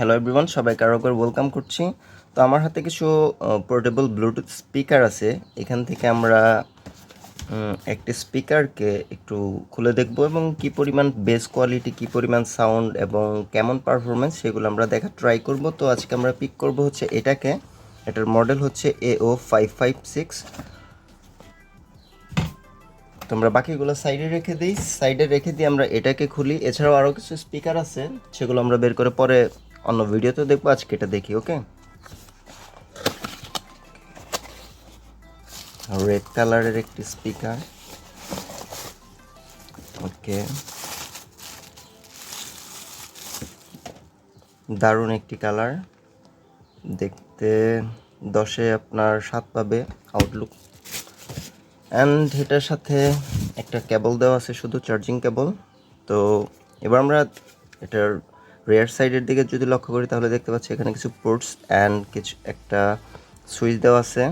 Hello everyone সবাইকে আরও করে ওয়েলকাম করছি। তো আমার হাতে কিছু পোর্টেবল ব্লুটুথ স্পিকার আছে। এখান থেকে আমরা একটি স্পিকারকে একটু খুলে দেখব এবং কি পরিমাণ বেস কোয়ালিটি কি পরিমাণ সাউন্ড এবং কেমন পারফরমেন্স সেগুলো আমরা দেখা ট্রাই করব। তো আজকে আমরা পিক করব হচ্ছে এটাকে। এটার মডেল হচ্ছে A O five five six তো আমরা বাকিগুলো সাইডে রেখে দিই। সাইডে রেখে দিয়ে আমরা এটাকে খুলি। এছাড়াও আরও কিছু স্পিকার আছে, সেগুলো আমরা বের করে পরে অন্য ভিডিওতে দেখব, আজকে এটা দেখি ওকে রেড কালারের একটি স্পিকার ওকে দারুণ একটি কালার দেখতে দশে আপনার সাত পাবে আউটলুক অ্যান্ড এটার সাথে একটা কেবল দেওয়া আছে, শুধু চার্জিং কেবল তো এবার আমরা এটার রেয়ার সাইডের দিকে যদি লক্ষ্য করি, তাহলে দেখতে পাচ্ছি এখানে কিছু পোর্টস অ্যান্ড কিছু একটা সুইচ দেওয়া আছে।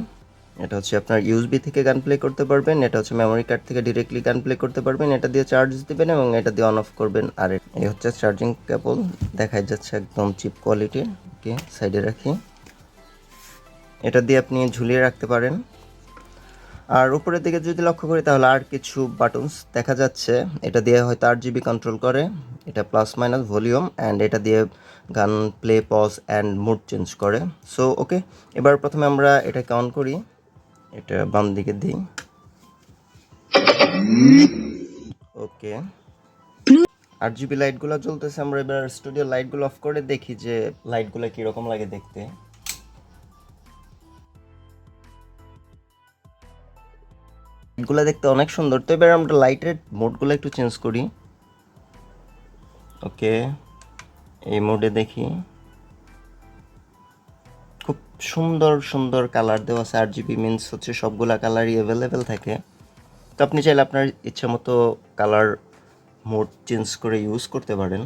এটা হচ্ছে আপনার ইউএসবি থেকে গান প্লে করতে পারবেন, এটা হচ্ছে মেমোরি কার্ড থেকে ডিরেক্টলি গান প্লে করতে পারবেন, এটা দিয়ে চার্জ দিবেন এবং এটা দিয়ে অন অফ করবেন। আর এই হচ্ছে চার্জিং কেবল দেখাই যাচ্ছে একদম চিপ কোয়ালিটির ওকে সাইডে রাখি। এটা দিয়ে আপনি ঝুলিয়ে রাখতে পারেন। আর উপরের দিকে যদি লক্ষ্য করি, তাহলে আর কিছু বাটনস দেখা যাচ্ছে। এটা দিয়ে হয়তো আট জিবি কন্ট্রোল করে। এটা প্লাস মাইনাস ভলিউম অ্যান্ড এটা দিয়ে গান play pause and mood change করে। সো ওকে এবার প্রথমে আমরা এটাকে অন করি। এটা বাম দিকে দিই। ওকে আট জিবি লাইটগুলো জ্বলতেছে। আমরা এবার স্টুডিও লাইটগুলো অফ করে দেখি যে লাইটগুলো কীরকম লাগে দেখতে। লাইটগুলো দেখতে অনেক সুন্দর। তো এবার আমরা লাইটের মোডগুলো একটু চেঞ্জ করি। ওকে এই মোডে দেখি। খুব সুন্দর সুন্দর কালার দেওয়া আছে আর জিবি মিনস হচ্ছে সবগুলা কালারই অ্যাভেলেবেল থাকে। তো আপনি চাইলে আপনার ইচ্ছা মতো কালার মোড চেঞ্জ করে ইউজ করতে পারেন।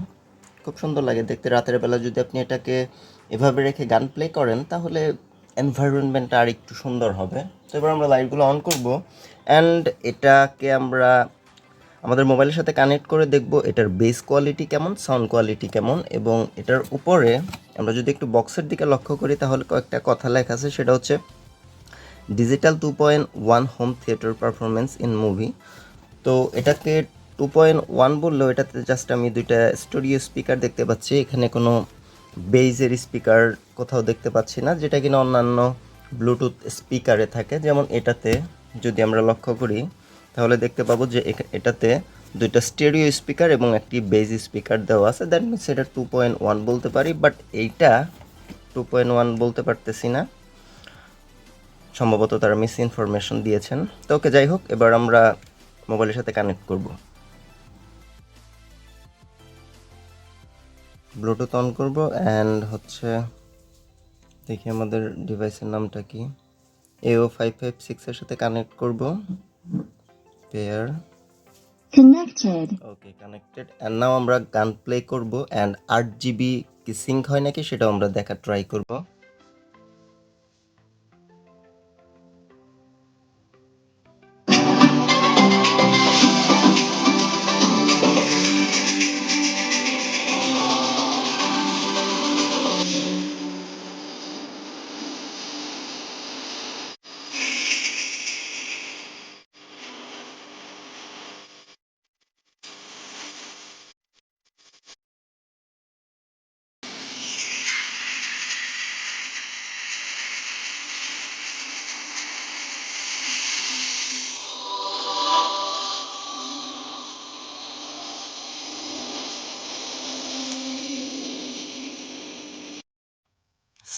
খুব সুন্দর লাগে দেখতে। রাতের বেলা যদি আপনি এটাকে এভাবে রেখে গান প্লে করেন, তাহলে এনভায়রনমেন্টটা আর একটু সুন্দর হবে। তো এবার আমরা লাইটগুলো অন করব। অ্যান্ড এটাকে আমরা আমাদের মোবাইলের সাথে কানেক্ট করে দেখব এটার বেস কোয়ালিটি কেমন সাউন্ড কোয়ালিটি কেমন, এবং এটার উপরে আমরা যদি একটু বক্সের দিকে লক্ষ্য করি, তাহলে কয়েকটা কথা লেখা আছে। সেটা হচ্ছে digital two point one home theatre performance in movie তো এটাকে টু পয়েন্ট ওয়ান বললেও এটাতে জাস্ট আমি দুইটা স্টুডিও স্পিকার দেখতে পাচ্ছি। এখানে কোনো বেইজের স্পিকার কোথাও দেখতে পাচ্ছি না, যেটা কিনা অন্যান্য ব্লুটুথ স্পিকারে থাকে। যেমন এটাতে যদি আমরা লক্ষ্য করি, তাহলে দেখতে পাবো যে এটাতে দুইটা স্টেরিও স্পিকার এবং একটি বেজ স্পিকার দেওয়া আছে। দ্যাট মিনস এটা টু পয়েন্ট ওয়ান বলতে পারি বাট এইটা টু পয়েন্ট ওয়ান বলতে পারতেছি না। সম্ভবত তারা মিস ইনফরমেশন দিয়েছেন। তো ওকে যাই হোক, এবার আমরা মোবাইলের সাথে কানেক্ট করব। ব্লুটুথ অন করব অ্যান্ড হচ্ছে দেখি আমাদের ডিভাইসের নামটা কি? এও ফাইভ ফাইভ সিক্সের সাথে কানেক্ট করব। Pair connected okay connected and now আমরা গান প্লে করব অ্যান্ড আট জিবি কি সিঙ্ক হয় নাকি সেটাও আমরা দেখা ট্রাই করব।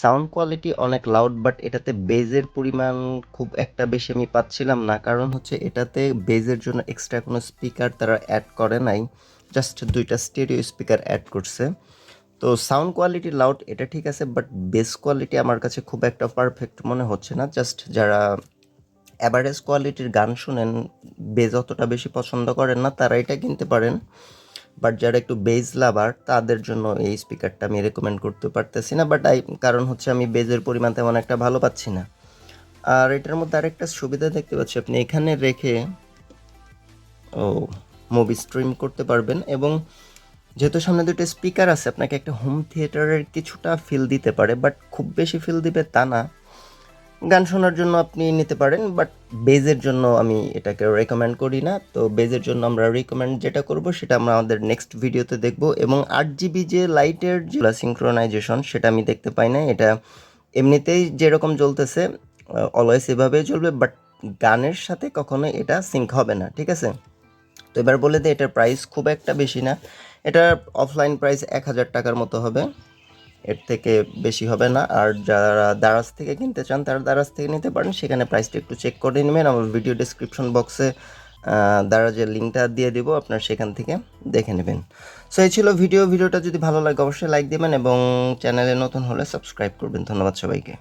সাউন্ড কোয়ালিটি অনেক লাউড বাট এটাতে বেজের পরিমাণ খুব একটা বেশি আমি পাচ্ছিলাম না। কারণ হচ্ছে এটাতে বেজের জন্য এক্সট্রা কোনো স্পিকার তারা অ্যাড করে নাই। জাস্ট দুইটা স্টেরিও স্পিকার অ্যাড করছে। তো সাউন্ড কোয়ালিটি লাউড এটা ঠিক আছে বাট বেস কোয়ালিটি আমার কাছে খুব একটা পারফেক্ট মনে হচ্ছে না। জাস্ট যারা অ্যাভারেজ কোয়ালিটির গান শুনেন বেজ অতটা বেশি পছন্দ করেন না, তারা এটা কিনতে পারেন। বাট যারা একটু বেজ লাভার তাদের জন্য এই স্পিকারটা আমি রেকমেন্ড করতে পারতেছি না। বাট আই কারণ হচ্ছে আমি বেজের পরিমাণ তেমন একটা ভালো পাচ্ছি না। আর এটার মধ্যে আরেকটা সুবিধা দেখতে পাচ্ছি আপনি। এখানে রেখে, ও মুভি স্ট্রিম করতে পারবেন এবং যেহেতু সামনে দুটো স্পিকার আছে, আপনাকে একটা হোম থিয়েটারের কিছুটা ফিল দিতে পারে। বাট খুব বেশি ফিল দিবে তা না। গান শোনার জন্য আপনি নিতে পারেন বাট বেজের জন্য আমি এটাকে রেকমেন্ড করি না। তো বেজের জন্য আমরা রেকমেন্ড যেটা করব সেটা আমরা আমাদের নেক্সট ভিডিওতে দেখব এবং আট জিবি যে লাইটের যে সিঙ্ক্রোনাইজেশন সেটা আমি দেখতে পাই না এটা এমনিতেই যেরকম জ্বলতেছে অলওয়েজ এভাবেই চলবে বাট গানের সাথে কখনো এটা সিঙ্ক হবে না, ঠিক আছে? তো এবার বলে দিই এটার প্রাইস খুব একটা বেশি না। এটার অফলাইন প্রাইস এক হাজার টাকার মতো হবে। এর থেকে বেশি হবে না। আর যারা দারাজ থেকে কিনতে চান, তারা দারাজ থেকে নিতে পারেন। সেখানে প্রাইসটা একটু চেক করে নেবেন। আমার ভিডিও ডিসক্রিপশন বক্সে দারাজের লিঙ্কটা দিয়ে দিব। আপনার সেখান থেকে দেখে নেবেন। সো এই ছিল ভিডিও ভিডিওটা যদি ভালো লাগে, অবশ্যই লাইক দেবেন এবং চ্যানেলে নতুন হলে সাবস্ক্রাইব করবেন। ধন্যবাদ সবাইকে।